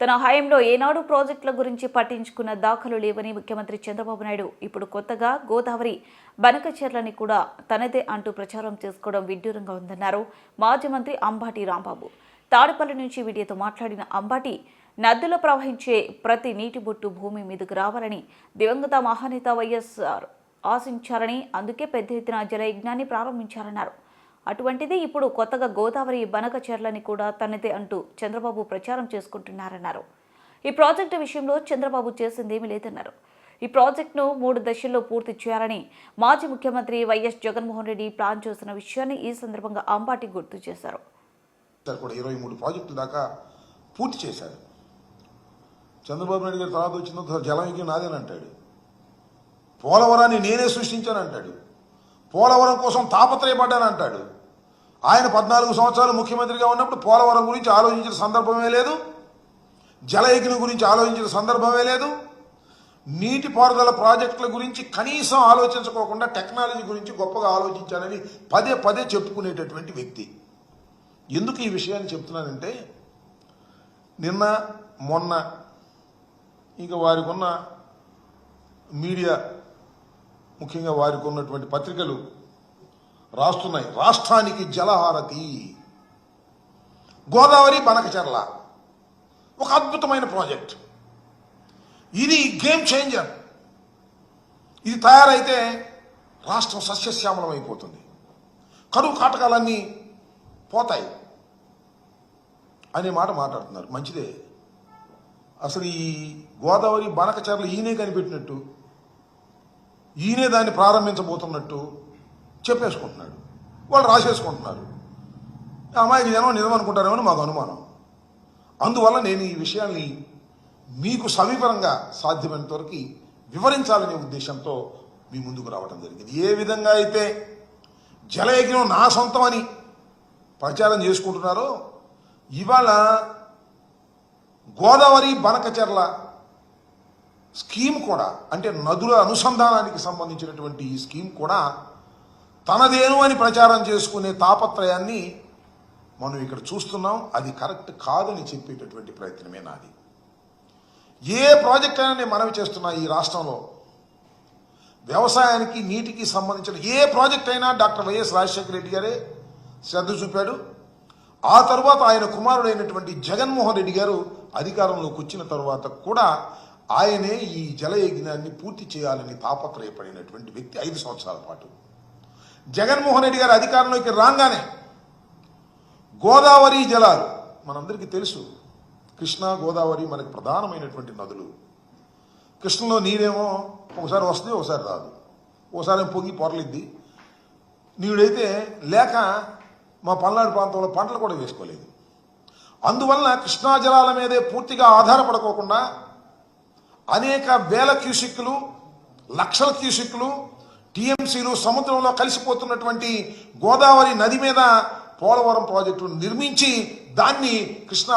తన హయాంలో ఏనాడు ప్రాజెక్టుల గురించి పట్టించుకున్న దాఖలు లేవని ముఖ్యమంత్రి చంద్రబాబు నాయుడు ఇప్పుడు కొత్తగా గోదావరి బనకచెర్లని కూడా తనదే అంటూ ప్రచారం చేసుకోవడం విడ్డూరంగా ఉందన్నారు మాజీ మంత్రి అంబాటి రాంబాబు. తాడేపల్లి నుంచి వీడియోతో మాట్లాడిన అంబాటి నదులు ప్రవహించే ప్రతి నీటి బొట్టు భూమి మీదకు రావాలని దివంగత మహానేత వైఎస్ఆర్ ఆశించారని అందుకే పెద్ద ఎత్తున జలయజ్ఞాన్ని ప్రారంభించారన్నారు. అటువంటిది ఇప్పుడు కొత్తగా గోదావరి బనకచెర్లని కూడా తనదే అంటూ చంద్రబాబు ప్రచారం చేసుకుంటున్నారన్నారు. ఈ ప్రాజెక్టు విషయంలో చంద్రబాబు చేసిందేమీ లేదన్నారు. ఈ ప్రాజెక్టును మూడు దశల్లో పూర్తి చేయాలని మాజీ ముఖ్యమంత్రి వైఎస్ జగన్మోహన్ రెడ్డి ప్లాన్ చేసిన విషయాన్ని ఈ సందర్భంగా అంబాటి గుర్తు చేశారు. కూడా ఇరవై మూడు ప్రాజెక్టుల దాకా పూర్తి చేశారు. చంద్రబాబు నాయుడు గారి తర్వాత వచ్చిన తర్వాత నాదేనంటాడు పోలవరాన్ని నేనే సృష్టించానంటాడు పోలవరం కోసం తాపత్రయపడ్డానంటాడు అంటాడు. ఆయన పద్నాలుగు సంవత్సరాలు ముఖ్యమంత్రిగా ఉన్నప్పుడు పోలవరం గురించి ఆలోచించిన సందర్భమే లేదు. జల గురించి ఆలోచించిన సందర్భమే లేదు. నీటిపారుదల ప్రాజెక్టుల గురించి కనీసం ఆలోచించుకోకుండా టెక్నాలజీ గురించి గొప్పగా ఆలోచించానని పదే పదే చెప్పుకునేటటువంటి వ్యక్తి. ఎందుకు ఈ విషయాన్ని చెప్తున్నానంటే నిన్న మొన్న ఇంకా వారికి ఉన్న మీడియా ముఖ్యంగా వారికి ఉన్నటువంటి పత్రికలు రాస్తున్నాయి. రాష్ట్రానికి జలహారతి. గోదావరి బనకచర్ల. ఒక అద్భుతమైన ప్రాజెక్ట్. ఇది గేమ్ చేంజర్. ఇది తయారైతే రాష్ట్రం సస్యశ్యామలం అయిపోతుంది. కరువు కాటకాలన్నీ పోతాయి. అనే మాట మాట్లాడుతున్నారు. మంచిదే. అసలు ఈ గోదావరి బనకచర్లు ఈయనే కనిపెట్టినట్టు ఈయనే దాన్ని ప్రారంభించబోతున్నట్టు చెప్పేసుకుంటున్నాడు. వాళ్ళు రాసేసుకుంటున్నారు. అమాయక జనం నిజం మాకు అనుమానం. అందువల్ల నేను ఈ విషయాన్ని మీకు సమీపంగా సాధ్యమైనంత వరకు వివరించాలనే ఉద్దేశంతో మీ ముందుకు రావడం జరిగింది. ఏ విధంగా అయితే జలయజ్ఞం నా సొంతం అని ప్రచారం చేసుకుంటున్నారో ఇవాళ గోదావరి బనకచెర్ల స్కీమ్ కూడా అంటే నదుల అనుసంధానానికి సంబంధించినటువంటి ఈ స్కీమ్ కూడా తనదేను అని ప్రచారం చేసుకునే తాపత్రయాన్ని మనం ఇక్కడ చూస్తున్నాం. అది కరెక్ట్ కాదని చెప్పేటటువంటి ప్రయత్నమే నాది. ఏ ప్రాజెక్ట్ అయినా నేను మనవి చేస్తున్నా ఈ రాష్ట్రంలో. వ్యవసాయానికి నీటికి సంబంధించిన ఏ ప్రాజెక్ట్ అయినా డాక్టర్ వైఎస్ రాజశేఖర రెడ్డి గారే శ్రద్ధ చూపాడు. ఆ తర్వాత ఆయన కుమారుడైనటువంటి జగన్మోహన్ రెడ్డి గారు అధికారంలోకి వచ్చిన తరువాత కూడా ఆయనే ఈ జలయజ్ఞాన్ని పూర్తి చేయాలని తాపత్రయపడినటువంటి వ్యక్తి ఐదు సంవత్సరాల పాటు. జగన్మోహన్ రెడ్డి గారు అధికారంలోకి రాగానే గోదావరి జలాలు మనందరికీ తెలుసు కృష్ణా గోదావరి మనకి ప్రధానమైనటువంటి నదులు. కృష్ణలో నీరేమో ఒకసారి వస్తుంది ఒకసారి రాదు. ఒకసారి పొగి పొంగి పొరలిద్ది. నీడైతే లేక మా పల్నాడు ప్రాంతంలో పంటలు కూడా వేసుకోలేదు. అందువలన కృష్ణా జలాల మీదే పూర్తిగా ఆధారపడుకోకుండా అనేక వేల క్యూసిక్లు లక్షల క్యూసిక్లు టీఎంసీలు సముద్రంలో కలిసిపోతున్నటువంటి గోదావరి నది మీద పోలవరం ప్రాజెక్టును నిర్మించి దాన్ని కృష్ణా